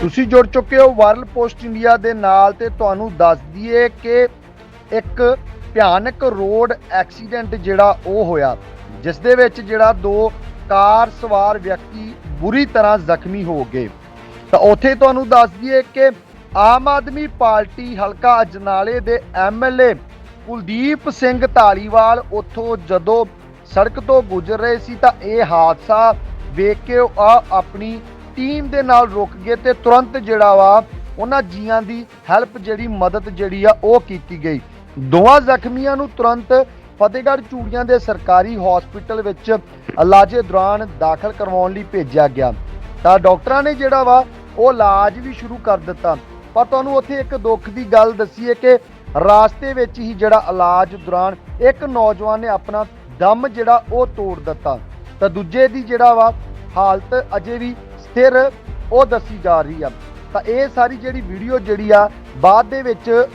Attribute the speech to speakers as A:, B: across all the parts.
A: ਤੁਸੀਂ ਜੁੜ ਚੁੱਕੇ ਹੋ ਵਰਲਡ ਪੋਸਟ ਇੰਡੀਆ ਦੇ ਨਾਲ ਤੇ ਤੁਹਾਨੂੰ ਦੱਸ ਦਈਏ ਕਿ ਇੱਕ ਭਿਆਨਕ ਰੋਡ ਐਕਸੀਡੈਂਟ ਜਿਹੜਾ ਉਹ ਹੋਇਆ, ਜਿਸ ਦੇ ਵਿੱਚ ਜਿਹੜਾ ਦੋ ਕਾਰ ਸਵਾਰ ਵਿਅਕਤੀ ਬੁਰੀ ਤਰ੍ਹਾਂ ਜ਼ਖਮੀ ਹੋ ਗਏ। ਤਾਂ ਉੱਥੇ ਤੁਹਾਨੂੰ ਦੱਸ ਦਈਏ ਕਿ ਆਮ ਆਦਮੀ ਪਾਰਟੀ ਹਲਕਾ ਅਜਨਾਲੇ ਦੇ ਐਮਐਲਏ ਕੁਲਦੀਪ ਸਿੰਘ ਢਾਲੀਵਾਲ ਉੱਥੋਂ ਜਦੋਂ ਸੜਕ ਤੋਂ ਗੁਜ਼ਰ ਰਹੇ ਸੀ ਤਾਂ ਇਹ ਹਾਦਸਾ ਵੇਖ ਕੇ ਆ ਆਪਣੀ ਟੀਮ ਦੇ ਨਾਲ ਰੁਕ ਗਏ ਤੇ ਤੁਰੰਤ ਜਿਹੜਾ ਵਾ ਉਹਨਾਂ ਜੀਆਂ ਦੀ ਹੈਲਪ ਜਿਹੜੀ ਮਦਦ ਜਿਹੜੀ ਆ ਉਹ ਕੀਤੀ ਗਈ। ਦੋਵਾਂ ਜ਼ਖਮੀਆਂ ਨੂੰ ਤੁਰੰਤ ਫਤਿਹਗੜ੍ਹ ਚੂੜੀਆਂ ਦੇ ਸਰਕਾਰੀ ਹਸਪੀਟਲ ਵਿੱਚ ਇਲਾਜੇ ਦੌਰਾਨ ਦਾਖਲ ਕਰਵਾਉਣ ਲਈ ਭੇਜਿਆ ਗਿਆ। ਤਾਂ ਡਾਕਟਰਾਂ ਨੇ ਜਿਹੜਾ ਵਾ ਉਹ ਇਲਾਜ ਵੀ ਸ਼ੁਰੂ ਕਰ ਦਿੱਤਾ। ਪਰ ਤੁਹਾਨੂੰ ਉੱਥੇ ਇੱਕ ਦੁੱਖ ਦੀ ਗੱਲ ਦੱਸੀਏ ਕਿ ਰਾਸਤੇ ਵਿੱਚ ਹੀ ਜਿਹੜਾ ਇਲਾਜ ਦੌਰਾਨ ਇੱਕ ਨੌਜਵਾਨ ਨੇ ਆਪਣਾ ਦਮ ਜਿਹੜਾ ਉਹ ਤੋੜ ਦਿੱਤਾ। ਤਾਂ ਦੂਜੇ ਦੀ ਜਿਹੜਾ ਵਾ ਹਾਲਤ ਅਜੇ ਵੀ ਸਥਿਰ ਉਹ ਦੱਸੀ ਜਾ ਰਹੀ ਆ। ਤਾਂ ਇਹ ਸਾਰੀ ਜਿਹੜੀ ਵੀਡੀਓ ਜਿਹੜੀ ਆ ਬਾਅਦ ਦੇ ਵਿੱਚ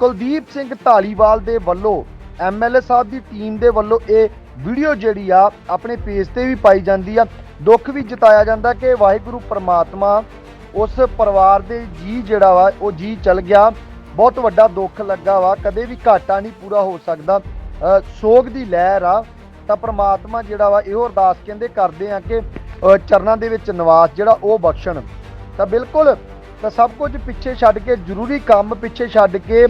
A: ਕੁਲਦੀਪ ਸਿੰਘ ਢਾਲੀਵਾਲ ਦੇ ਵੱਲੋਂ ਐਮਐਲਏ ਸਾਹਿਬ ਦੀ ਟੀਮ ਦੇ ਵੱਲੋਂ ਇਹ ਵੀਡੀਓ ਜਿਹੜੀ ਆ ਆਪਣੇ ਪੇਜ ਤੇ ਵੀ ਪਾਈ ਜਾਂਦੀ ਆ। ਦੁੱਖ ਵੀ ਜਤਾਇਆ ਜਾਂਦਾ ਕਿ ਵਾਹਿਗੁਰੂ ਪ੍ਰਮਾਤਮਾ ਉਸ ਪਰਿਵਾਰ ਦੇ ਜੀ ਜਿਹੜਾ ਵਾ ਉਹ ਜੀ ਚਲ ਗਿਆ। ਬਹੁਤ ਵੱਡਾ ਦੁੱਖ ਲੱਗਾ ਵਾ ਕਦੇ ਵੀ ਘਾਟਾ ਨਹੀਂ ਪੂਰਾ ਹੋ ਸਕਦਾ। ਅ, ਸੋਗ ਦੀ ਲਹਿਰ ਆ। ਤਾਂ ਪ੍ਰਮਾਤਮਾ ਜਿਹੜਾ ਵਾ ਇਹੋ ਅਰਦਾਸ ਕਹਿੰਦੇ ਕਰਦੇ ਆ ਕਿ ਚਰਨਾਂ ਦੇ ਵਿੱਚ ਨਿਵਾਸ ਜਿਹੜਾ ਉਹ ਬਖਸ਼ਣ। ਤਾਂ ਬਿਲਕੁਲ, ਤਾਂ ਸਭ ਕੁਝ ਪਿੱਛੇ ਛੱਡ ਕੇ, ਜ਼ਰੂਰੀ ਕੰਮ ਪਿੱਛੇ ਛੱਡ ਕੇ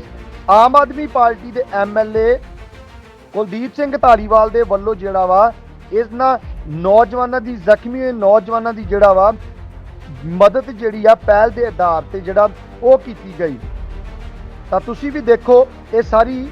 A: ਆਮ ਆਦਮੀ ਪਾਰਟੀ ਦੇ ਐਮਐਲਏ ਕੁਲਦੀਪ ਸਿੰਘ ਧਾਲੀਵਾਲ ਦੇ ਵੱਲੋਂ ਜਿਹੜਾ ਵਾ ਇਸ ਨਾਲ ਨੌਜਵਾਨਾਂ ਦੀ, ਜ਼ਖਮੀ ਹੋਏ ਨੌਜਵਾਨਾਂ ਦੀ ਜਿਹੜਾ ਵਾ, ਮਦਦ ਜਿਹੜੀ ਆ, ਪਹਿਲ ਦੇ ਆਧਾਰ ਤੇ ਜਿਹੜਾ ਉਹ ਕੀਤੀ ਗਈ। ਤਾਂ ਤੁਸੀਂ ਵੀ ਦੇਖੋ, ਇਹ ਸਾਰੀ